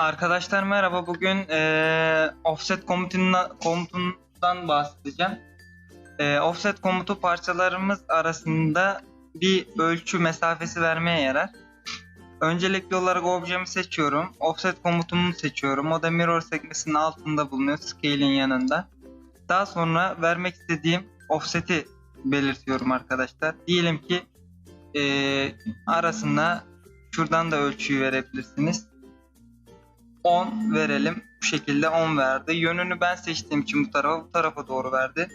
Arkadaşlar merhaba. Bugün eee, offset komutundan, bahsedeceğim. Eee, offset komutu parçalarımız arasında bir ölçü mesafesi vermeye yarar. Öncelikli olarak objemi seçiyorum. Offset komutumu seçiyorum. O da mirror sekmesinin altında bulunuyor. Scale'in yanında. Daha sonra vermek istediğim offset'i belirtiyorum arkadaşlar. Diyelim ki eee, arasında şuradan da ölçüyü verebilirsiniz. 10 verelim. Bu şekilde 10 verdi. Yönünü ben seçtiğim için bu tarafa bu tarafa doğru verdi.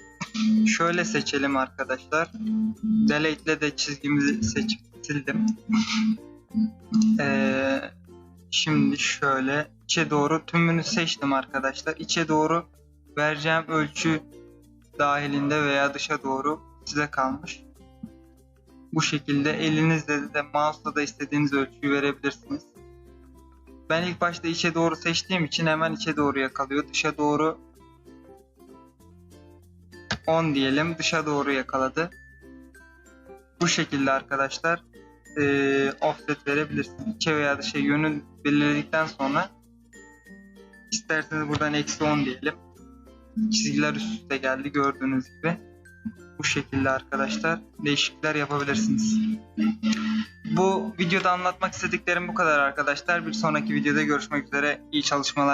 Şöyle seçelim arkadaşlar. Delete de çizgimizi seçip sildim. Ee, şimdi şöyle içe doğru tümünü seçtim arkadaşlar. İçe doğru vereceğim ölçü dahilinde veya dışa doğru size kalmış. Bu şekilde elinizle de mouse'la da istediğiniz ölçüyü verebilirsiniz. Ben ilk başta içe doğru seçtiğim için hemen içe doğru yakalıyor. Dışa doğru 10 diyelim. Dışa doğru yakaladı. Bu şekilde arkadaşlar eee, offset verebilirsiniz. İçe veya dışa yönü belirledikten sonra isterseniz buradan eksi 10 diyelim. Çizgiler üst üste geldi gördüğünüz gibi. Bu şekilde arkadaşlar değişiklikler yapabilirsiniz. Videoda anlatmak istediklerim bu kadar arkadaşlar. Bir sonraki videoda görüşmek üzere. İyi çalışmalar.